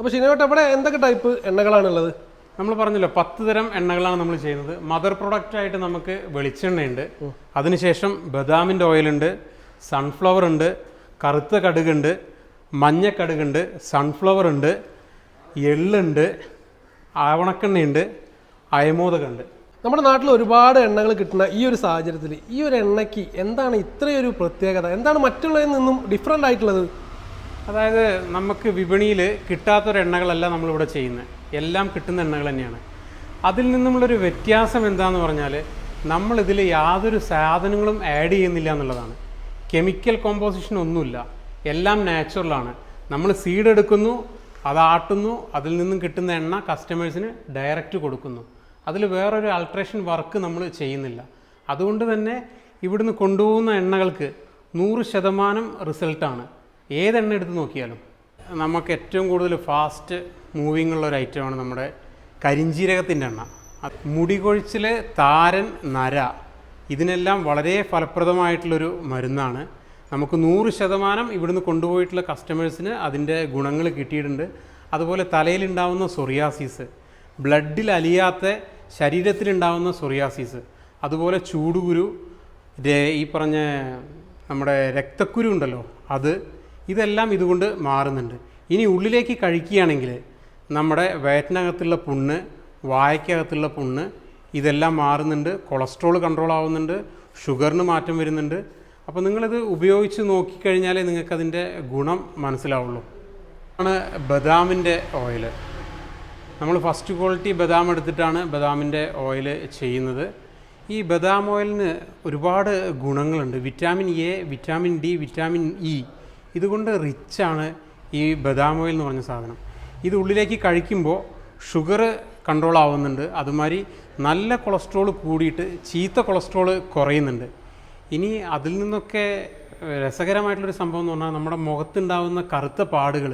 അപ്പോൾ ശനിയോട്ട് ഇവിടെ എന്തൊക്കെ ടൈപ്പ് എണ്ണകളാണുള്ളത്? നമ്മൾ പറഞ്ഞല്ലോ പത്ത് തരം എണ്ണകളാണ് നമ്മൾ ചെയ്യുന്നത്. മദർ പ്രൊഡക്റ്റ് ആയിട്ട് നമുക്ക് വെളിച്ചെണ്ണയുണ്ട്. അതിനുശേഷം ബദാമിന്റെ ഓയിലുണ്ട് സൺഫ്ലവർ ഉണ്ട് കറുത്ത കടുകുണ്ട് മഞ്ഞ കടുകുണ്ട് സൺഫ്ലവർ ഉണ്ട് എള്ളുണ്ട് ആവണക്കെണ്ണയുണ്ട് അയമോദകുണ്ട് നമ്മുടെ നാട്ടിൽ ഒരുപാട് എണ്ണകൾ കിട്ടുന്ന ഈ ഒരു സാഹചര്യത്തിൽ ഈ ഒരു എണ്ണയ്ക്ക് എന്താണ് ഇത്രയൊരു പ്രത്യേകത? എന്താണ് മറ്റുള്ളതിൽ നിന്നും ഡിഫറെന്റ് ആയിട്ടുള്ളത്? അതായത് നമുക്ക് വിപണിയിൽ കിട്ടാത്തൊരു എണ്ണകളല്ല നമ്മളിവിടെ ചെയ്യുന്നത് എല്ലാം കിട്ടുന്ന എണ്ണകൾ തന്നെയാണ്. അതിൽ നിന്നുമുള്ളൊരു വ്യത്യാസം എന്താന്ന് പറഞ്ഞാൽ നമ്മളിതിൽ യാതൊരു സാധനങ്ങളും ആഡ് ചെയ്യുന്നില്ല എന്നുള്ളതാണ്. കെമിക്കൽ കോമ്പോസിഷൻ ഒന്നുമില്ല. എല്ലാം നാച്ചുറലാണ് നമ്മൾ സീഡ് എടുക്കുന്നു അതാട്ടുന്നു അതിൽ നിന്നും കിട്ടുന്ന എണ്ണ കസ്റ്റമേഴ്സിന് ഡയറക്റ്റ് കൊടുക്കുന്നു. അതിൽ വേറൊരു അൾട്രേഷൻ വർക്ക് നമ്മൾ ചെയ്യുന്നില്ല. അതുകൊണ്ട് തന്നെ ഇവിടുന്ന് കൊണ്ടുപോകുന്ന എണ്ണകൾക്ക് നൂറ് ശതമാനം റിസൾട്ടാണ് ഏതെണ്ണ എടുത്ത് നോക്കിയാലും നമുക്ക് ഏറ്റവും കൂടുതൽ ഫാസ്റ്റ് മൂവിങ് ഉള്ള ഒരു ഐറ്റമാണ് നമ്മുടെ കരിഞ്ജീരകത്തിന്റെ എണ്ണ. മുടി കൊഴിച്ചിൽ താരൻ നര ഇതിനെല്ലാം വളരെ ഫലപ്രദമായിട്ടുള്ളൊരു മരുന്നാണ്. നമുക്ക് നൂറ് ശതമാനം ഇവിടുന്ന് കൊണ്ടുപോയിട്ടുള്ള കസ്റ്റമേഴ്സിന് അതിന്റെ ഗുണങ്ങൾ കിട്ടിയിട്ടുണ്ട്. അതുപോലെ തലയിലുണ്ടാവുന്ന സൊറിയാസിസ് ബ്ലഡിൽ അലിയാത്ത ശരീരത്തിലുണ്ടാവുന്ന സൊറിയാസിസ് അതുപോലെ ചൂടുകുരു ഈ പറഞ്ഞ നമ്മുടെ രക്തക്കുരു ഉണ്ടല്ലോ അത് ഇതെല്ലാം ഇതുകൊണ്ട് മാറുന്നുണ്ട്. ഇനി ഉള്ളിലേക്ക് കഴിക്കുകയാണെങ്കിൽ നമ്മുടെ വയറ്റിനകത്തുള്ള പുണ്ണ് വായക്കകത്തുള്ള പുണ്ണ് ഇതെല്ലാം മാറുന്നുണ്ട്. കൊളസ്ട്രോൾ കൺട്രോൾ ആവുന്നുണ്ട്. ഷുഗറിന് മാറ്റം വരുന്നുണ്ട്. അപ്പോൾ നിങ്ങളിത് ഉപയോഗിച്ച് നോക്കിക്കഴിഞ്ഞാലേ നിങ്ങൾക്കതിന്റെ ഗുണം മനസ്സിലാവുള്ളൂ. ആണ് ബദാമിന്റെ ഓയിൽ നമ്മൾ ഫസ്റ്റ് ക്വാളിറ്റി ബദാം എടുത്തിട്ടാണ് ബദാമിന്റെ ഓയിൽ ചെയ്യുന്നത്. ഈ ബദാം ഓയിലിന് ഒരുപാട് ഗുണങ്ങളുണ്ട്. Vitamin A vitamin D vitamin E ഇതുകൊണ്ട് റിച്ചാണ് ഈ ബദാം ഓയിൽ എന്ന് പറഞ്ഞ സാധനം. ഇത് ഉള്ളിലേക്ക് കഴിക്കുമ്പോൾ ഷുഗർ കൺട്രോൾ ആവുന്നുണ്ട്. അതുമാതിരി നല്ല കൊളസ്ട്രോൾ കൂടിയിട്ട് ചീത്ത കൊളസ്ട്രോൾ കുറയുന്നുണ്ട്. ഇനി അതിൽ നിന്നൊക്കെ രസകരമായിട്ടുള്ളൊരു സംഭവം എന്ന് പറഞ്ഞാൽ നമ്മുടെ മുഖത്തുണ്ടാവുന്ന കറുത്ത പാടുകൾ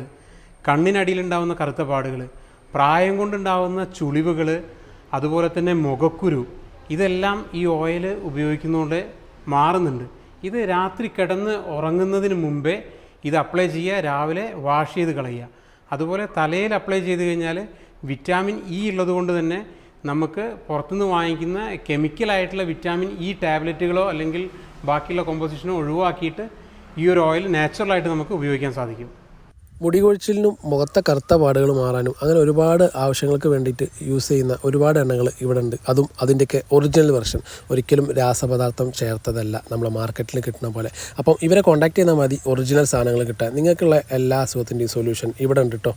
കണ്ണിനടിയിലുണ്ടാവുന്ന കറുത്ത പാടുകൾ പ്രായം കൊണ്ടുണ്ടാവുന്ന ചുളിവുകൾ അതുപോലെ തന്നെ മുഖക്കുരു ഇതെല്ലാം ഈ ഓയിൽ ഉപയോഗിക്കുന്നതുകൊണ്ട് മാറുന്നുണ്ട്. ഇത് രാത്രി കിടന്ന് ഉറങ്ങുന്നതിന് മുമ്പേ ഇത് അപ്ലൈ ചെയ്യുക രാവിലെ വാഷ് ചെയ്ത് കളയുക. അതുപോലെ തലയിൽ അപ്ലൈ ചെയ്ത് കഴിഞ്ഞാൽ വിറ്റാമിൻ ഇ ഉള്ളതുകൊണ്ട് തന്നെ നമുക്ക് പുറത്തുനിന്ന് വാങ്ങിക്കുന്ന കെമിക്കലായിട്ടുള്ള വിറ്റാമിൻ ഇ ടാബ്ലറ്റുകളോ അല്ലെങ്കിൽ ബാക്കിയുള്ള കോമ്പോസിഷനോ ഒഴിവാക്കിയിട്ട് ഈ ഒരു ഓയിൽ നാച്ചുറലായിട്ട് നമുക്ക് ഉപയോഗിക്കാൻ സാധിക്കും. മുടി കൊഴിച്ചിലിനും മുഖത്തെ കറുത്ത പാടുകൾ മാറാനും അങ്ങനെ ഒരുപാട് ആവശ്യങ്ങൾക്ക് വേണ്ടിയിട്ട് യൂസ് ചെയ്യുന്ന ഒരുപാട് എണ്ണകൾ ഇവിടെ ഉണ്ട് അതും അതിന്റെയൊക്കെ ഒറിജിനൽ വെർഷൻ ഒരിക്കലും രാസപദാർത്ഥം ചേർത്തതല്ല നമ്മളെ മാർക്കറ്റിൽ കിട്ടുന്ന പോലെ. അപ്പം ഇവരെ കോൺടാക്ട് ചെയ്താൽ മതി ഒറിജിനൽ സാധനങ്ങൾ കിട്ടാൻ. നിങ്ങൾക്കുള്ള എല്ലാ അസുഖത്തിന്റെയും സൊല്യൂഷൻ ഇവിടെ ഉണ്ട് കേട്ടോ